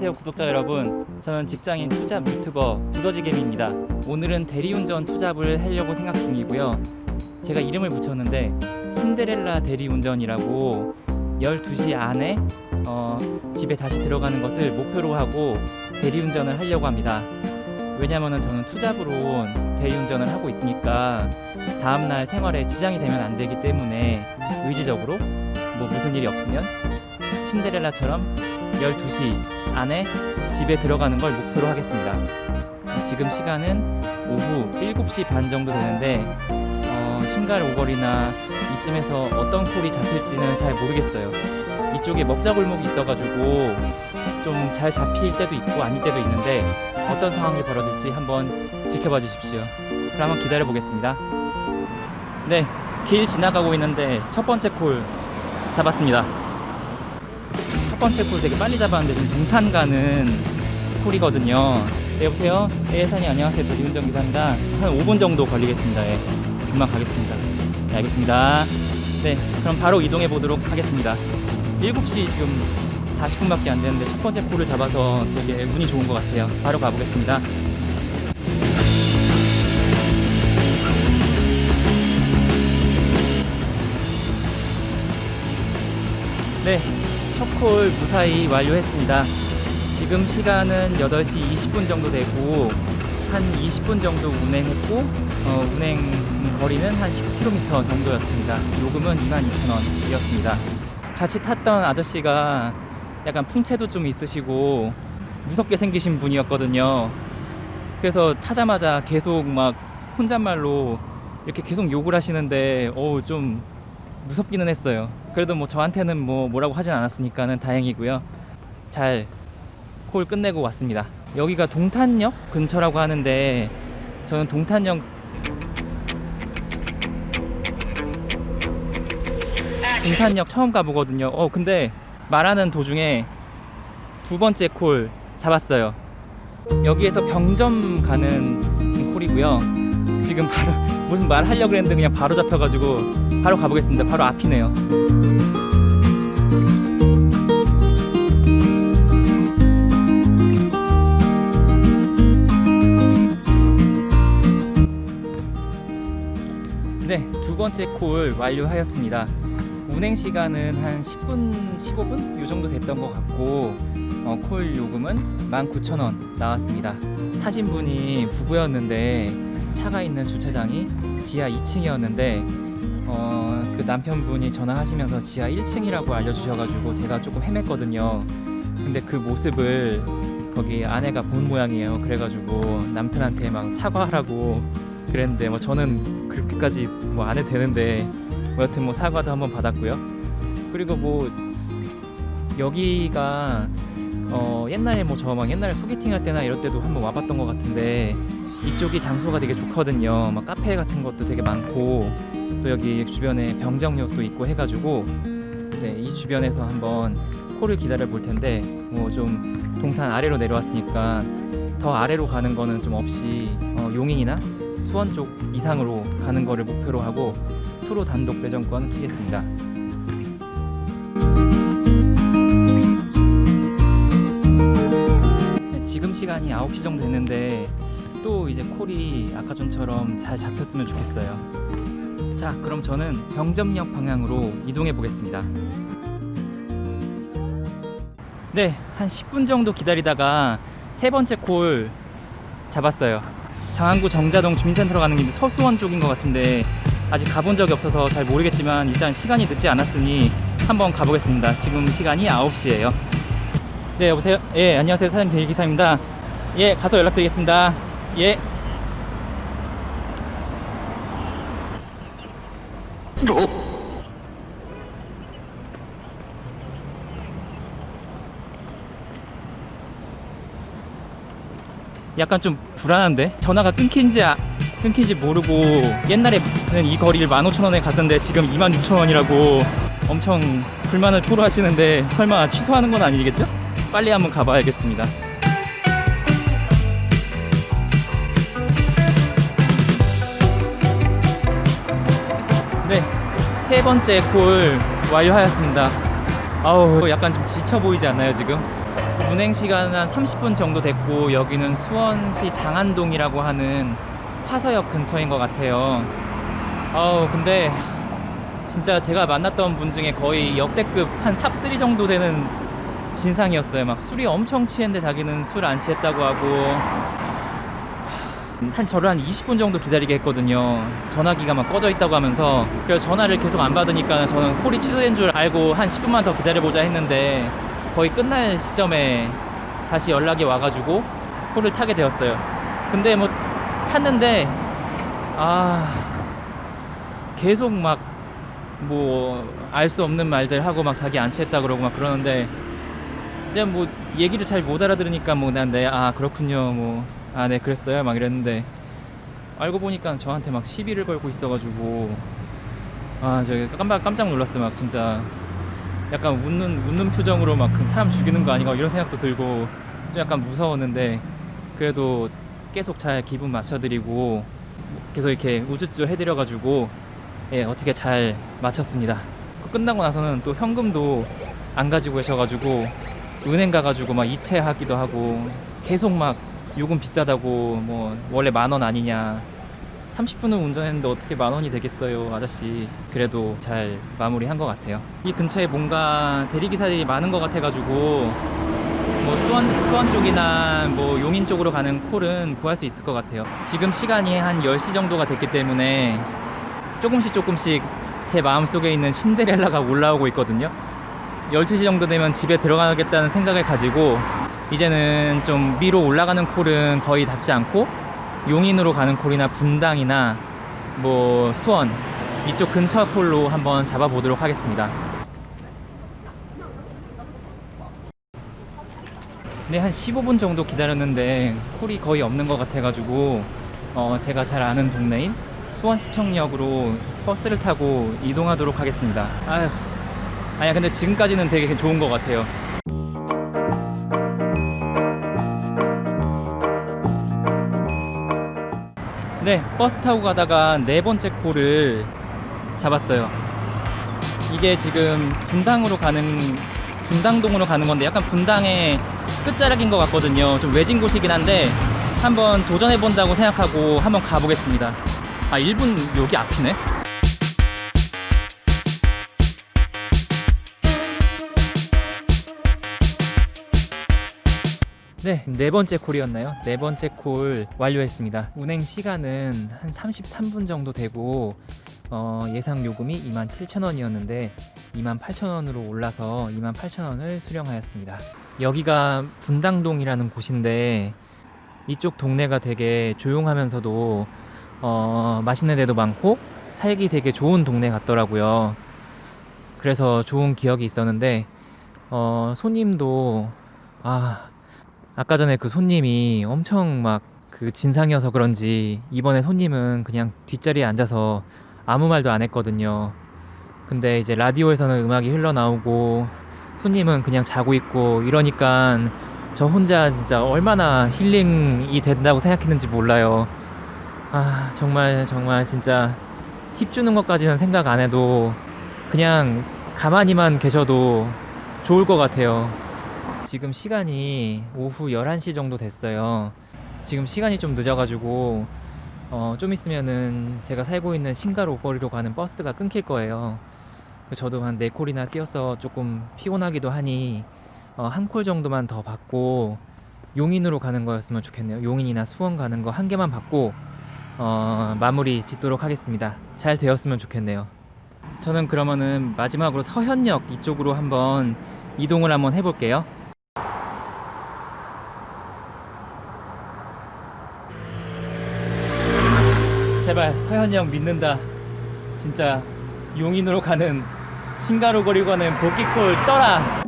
안녕하세요 구독자 여러분. 저는 직장인 투잡 유튜버 두더지개미입니다. 오늘은 대리운전 투잡을 하려고 생각 중이고요. 제가 이름을 붙였는데 신데렐라 대리운전이라고 12시 안에 어, 집에 다시 들어가는 것을 목표로 하고 대리운전을 하려고 합니다. 왜냐면은 저는 투잡으로 대리운전을 하고 있으니까 다음날 생활에 지장이 되면 안 되기 때문에 의지적으로 뭐 무슨 일이 없으면 신데렐라처럼 12시 안에 집에 들어가는 걸 목표로 하겠습니다. 지금 시간은 오후 7시 반 정도 되는데 어, 신갈 오거리나 이쯤에서 어떤 콜이 잡힐지는 잘 모르겠어요. 이쪽에 먹자골목이 있어가지고 좀 잘 잡힐 때도 있고 아닐 때도 있는데 어떤 상황이 벌어질지 한번 지켜봐 주십시오. 그럼 한번 기다려 보겠습니다. 네, 길 지나가고 있는데 첫 번째 콜 잡았습니다. 첫 번째 콜 되게 빨리 잡았는데 지금 동탄 가는 콜이거든요. 네, 여보세요? 예, 사장님 안녕하세요. 도지운전 기사입니다. 한 5분 정도 걸리겠습니다. 예, 금방 가겠습니다. 네, 알겠습니다. 네, 그럼 바로 이동해 보도록 하겠습니다. 7시 지금 40분밖에 안 되는데 첫 번째 콜을 잡아서 되게 운이 좋은 것 같아요. 바로 가보겠습니다. 네, 첫 콜 무사히 완료했습니다. 지금 시간은 8시 20분 정도 되고 한 20분 정도 운행했고 어, 운행 거리는 한 10km 정도였습니다. 요금은 22,000원이었습니다. 같이 탔던 아저씨가 약간 풍채도 좀 있으시고 무섭게 생기신 분이었거든요. 그래서 타자마자 계속 막 혼잣말로 이렇게 계속 욕을 하시는데 어우 좀 무섭기는 했어요. 그래도 뭐 저한테는 뭐 뭐라고 하진 않았으니까는 다행이고요. 잘 콜 끝내고 왔습니다. 여기가 동탄역 근처라고 하는데 저는 동탄역 동탄역 처음 가보거든요. 어 근데 말하는 도중에 두 번째 콜 잡았어요. 여기에서 병점 가는 콜이고요. 지금 바로 무슨 말 하려고 했는데 그냥 바로 잡혀가지고 바로 가보겠습니다. 바로 앞이네요. 네, 두 번째 콜 완료하였습니다. 운행 시간은 한 10분, 15분 요 정도 됐던 것 같고 어, 콜 요금은 19,000원 나왔습니다. 타신 분이 부부였는데 차가 있는 주차장이 지하 2층이었는데 어, 그 남편분이 전화하시면서 지하 1층이라고 알려주셔가지고 제가 조금 헤맸거든요. 근데 그 모습을 거기 아내가 본 모양이에요. 그래가지고 남편한테 막 사과하라고 그랬는데 뭐 저는 그렇게까지 뭐 안 해도 되는데 뭐 여튼 뭐 사과도 한번 받았고요. 그리고 뭐 여기가 어 옛날에 뭐 저 막 옛날에 소개팅 할 때나 이럴 때도 한번 와봤던 것 같은데 이쪽이 장소가 되게 좋거든요. 막 카페 같은 것도 되게 많고 또 여기 주변에 병정역도 있고 해가지고 네, 이 주변에서 한번 콜을 기다려 볼 텐데 뭐 좀 동탄 아래로 내려왔으니까 더 아래로 가는 거는 좀 없이 어, 용인이나 수원 쪽 이상으로 가는 거를 목표로 하고 투로 단독 배정권 키겠습니다. 네, 지금 시간이 9시 정도 됐는데 또 이제 콜이 아까 전처럼 잘 잡혔으면 좋겠어요. 자, 그럼 저는 병점역 방향으로 이동해 보겠습니다. 네, 한 10분 정도 기다리다가 세 번째 콜 잡았어요. 장안구 정자동 주민센터로 가는 길인데 서수원 쪽인 것 같은데 아직 가본 적이 없어서 잘 모르겠지만 일단 시간이 늦지 않았으니 한번 가보겠습니다. 지금 시간이 9시예요. 네, 여보세요? 예, 안녕하세요. 사장님 대기사입니다. 예, 가서 연락드리겠습니다. 예. 약간 좀 불안한데 전화가 끊긴지 아, 끊긴지 모르고 옛날에는 이 거리를 15,000원에 갔었는데 지금 26,000원이라고 엄청 불만을 토로하시는데 설마 취소하는 건 아니겠죠? 빨리 한번 가봐야겠습니다. 세 번째 콜 완료하였습니다. 아우, 약간 좀 지쳐 보이지 않나요, 지금? 운행 시간은 한 30분 정도 됐고 여기는 수원시 장안동이라고 하는 화서역 근처인 것 같아요. 아우 근데 진짜 제가 만났던 분 중에 거의 역대급 한 탑 3 정도 되는 진상이었어요. 막 술이 엄청 취했는데 자기는 술 안 취했다고 하고 한 저를 한 20분 정도 기다리게 했거든요. 전화기가 막 꺼져 있다고 하면서 그래서 전화를 계속 안 받으니까 저는 콜이 취소된 줄 알고 한 10분만 더 기다려보자 했는데 거의 끝날 시점에 다시 연락이 와가지고 콜을 타게 되었어요. 근데 뭐 탔는데 아 계속 막 뭐 알 수 없는 말들 하고 막 자기 안 취했다 그러고 막 그러는데 그냥 뭐 얘기를 잘 못 알아들으니까 뭐난네아 그렇군요 뭐 아 네 그랬어요 막 이랬는데 알고 보니까 저한테 막 시비를 걸고 있어가지고 아저 깜짝 깜짝 놀랐어요 막 진짜 약간 웃는 웃는 표정으로 막그 사람 죽이는 거 아닌가 이런 생각도 들고 좀 약간 무서웠는데 그래도 계속 잘 기분 맞춰드리고 계속 이렇게 우쭈쭈 해드려가지고 예 어떻게 잘 마쳤습니다. 끝나고 나서는 또 현금도 안 가지고 계셔가지고 은행 가가지고 막 이체하기도 하고 계속 막 요금 비싸다고 뭐 원래 만 원 아니냐. 30분을 운전했는데 어떻게 만 원이 되겠어요 아저씨. 그래도 잘 마무리한 것 같아요. 이 근처에 뭔가 대리기사들이 많은 것 같아가지고 뭐 수원, 수원 쪽이나 뭐 용인 쪽으로 가는 콜은 구할 수 있을 것 같아요. 지금 시간이 한 10시 정도가 됐기 때문에 조금씩 조금씩 제 마음속에 있는 신데렐라가 올라오고 있거든요. 12시 정도 되면 집에 들어가겠다는 생각을 가지고 이제는 좀 위로 올라가는 콜은 거의 닿지 않고 용인으로 가는 콜이나 분당이나 뭐 수원 이쪽 근처 콜로 한번 잡아보도록 하겠습니다. 네, 한 15분 정도 기다렸는데 콜이 거의 없는 것 같아가지고 어, 제가 잘 아는 동네인 수원시청역으로 버스를 타고 이동하도록 하겠습니다. 아휴, 아니야 근데 지금까지는 되게 좋은 것 같아요. 네, 버스 타고 가다가 네 번째 콜을 잡았어요. 이게 지금 분당으로 가는 분당동으로 가는 건데 약간 분당의 끝자락인 것 같거든요. 좀 외진 곳이긴 한데 한번 도전해 본다고 생각하고 한번 가보겠습니다. 아, 1분 여기 앞이네. 네, 네 번째 콜이었나요? 네 번째 콜 완료했습니다. 운행 시간은 한 33분 정도 되고 어, 예상 요금이 27,000원이었는데 28,000원으로 올라서 28,000원을 수령하였습니다. 여기가 분당동이라는 곳인데 이쪽 동네가 되게 조용하면서도 어, 맛있는 데도 많고 살기 되게 좋은 동네 같더라고요. 그래서 좋은 기억이 있었는데 어, 손님도 아 아까 전에 그 손님이 엄청 막 그 진상이어서 그런지 이번에 손님은 그냥 뒷자리에 앉아서 아무 말도 안 했거든요. 근데 이제 라디오에서는 음악이 흘러나오고 손님은 그냥 자고 있고 이러니까 저 혼자 진짜 얼마나 힐링이 된다고 생각했는지 몰라요. 아, 정말 정말 진짜 팁 주는 것까지는 생각 안 해도 그냥 가만히만 계셔도 좋을 것 같아요. 지금 시간이 오후 11시 정도 됐어요. 지금 시간이 좀 늦어가지고 어, 좀 있으면은 제가 살고 있는 신가로 거리로 가는 버스가 끊길 거예요. 그 저도 한네 콜이나 뛰어서 조금 피곤하기도 하니 어, 한콜 정도만 더 받고 용인으로 가는 거였으면 좋겠네요. 용인이나 수원 가는 거 한 개만 받고 어, 마무리 짓도록 하겠습니다. 잘 되었으면 좋겠네요. 저는 그러면은 마지막으로 서현역 이쪽으로 한번 이동을 한번 해볼게요. 제발 서현역 믿는다. 진짜 용인으로 가는 신가로 거리고 가는 복귀콜 떠라.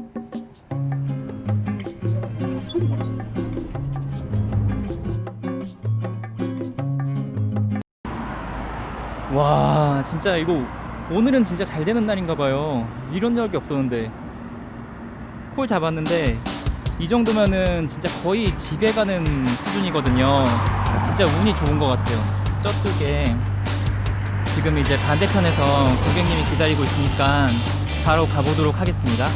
와 진짜 이거 오늘은 진짜 잘 되는 날인가 봐요. 이런 적이 없었는데 콜 잡았는데 이 정도면은 진짜 거의 집에 가는 수준이거든요. 진짜 운이 좋은 것 같아요. 저쪽에 지금 이제 반대편에서 고객님이 기다리고 있으니까 바로 가보도록 하겠습니다.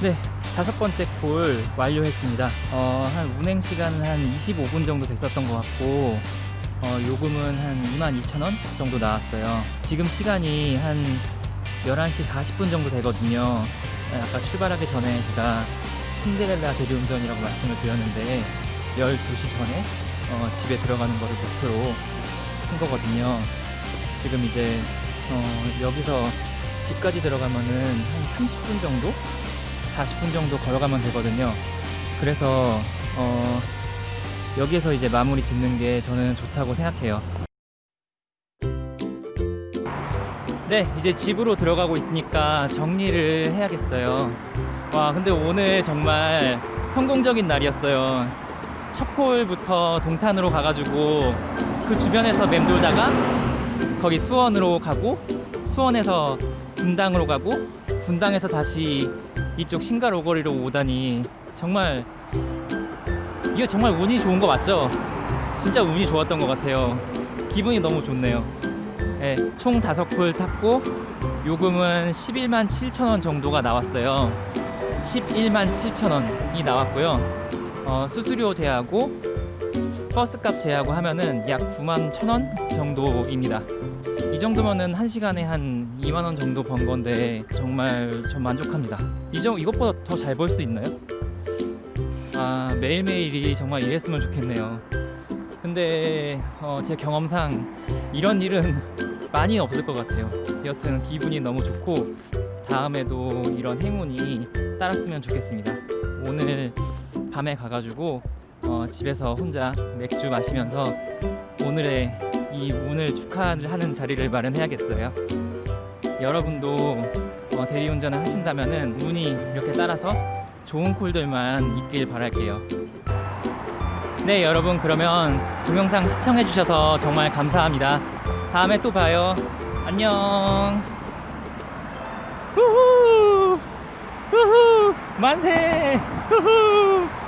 네, 다섯 번째 콜 완료했습니다. 어, 한 운행 시간은 한 25분 정도 됐었던 것 같고, 어, 요금은 한 22,000원 정도 나왔어요. 지금 시간이 한 11시 40분 정도 되거든요. 아까 출발하기 전에 제가 신데렐라 대리운전이라고 말씀을 드렸는데, 12시 전에 어, 집에 들어가는 거를 목표로 한 거거든요. 지금 이제 어, 여기서 집까지 들어가면은 한 30분 정도? 40분 정도 걸어가면 되거든요. 그래서 어, 여기에서 이제 마무리 짓는 게 저는 좋다고 생각해요. 네, 이제 집으로 들어가고 있으니까 정리를 해야겠어요. 와, 근데 오늘 정말 성공적인 날이었어요. 첫 콜부터 동탄으로 가가지고 그 주변에서 맴돌다가 거기 수원으로 가고 수원에서 분당으로 가고 분당에서 다시 이쪽 신가로거리로 오다니 정말 이거 정말 운이 좋은 거 맞죠? 진짜 운이 좋았던 것 같아요. 기분이 너무 좋네요. 네, 총 다섯 콜 탔고 요금은 11만 7천 원 정도가 나왔어요. 11만 7천 원이 나왔고요. 어, 수수료 제하고 버스값 제하고 하면은 약 9만 1천 원 정도입니다. 이 정도면은 한 시간에 한 2만 원 정도 번 건데 정말 전 만족합니다. 이 정 이것보다 더 잘 벌 수 있나요? 아 매일매일이 정말 이랬으면 좋겠네요. 근데 어, 제 경험상 이런 일은 많이 없을 것 같아요. 여튼 기분이 너무 좋고 다음에도 이런 행운이 따랐으면 좋겠습니다. 오늘 밤에 가가지고 어, 집에서 혼자 맥주 마시면서 오늘의 이 운을 축하하는 자리를 마련해야겠어요. 여러분도 어, 대리운전을 하신다면은 운이 이렇게 따라서 좋은 콜들만 있길 바랄게요. 네, 여러분 그러면 동영상 시청해 주셔서 정말 감사합니다. 다음에 또 봐요. 안녕. 후후. 후후. 만세. 후후.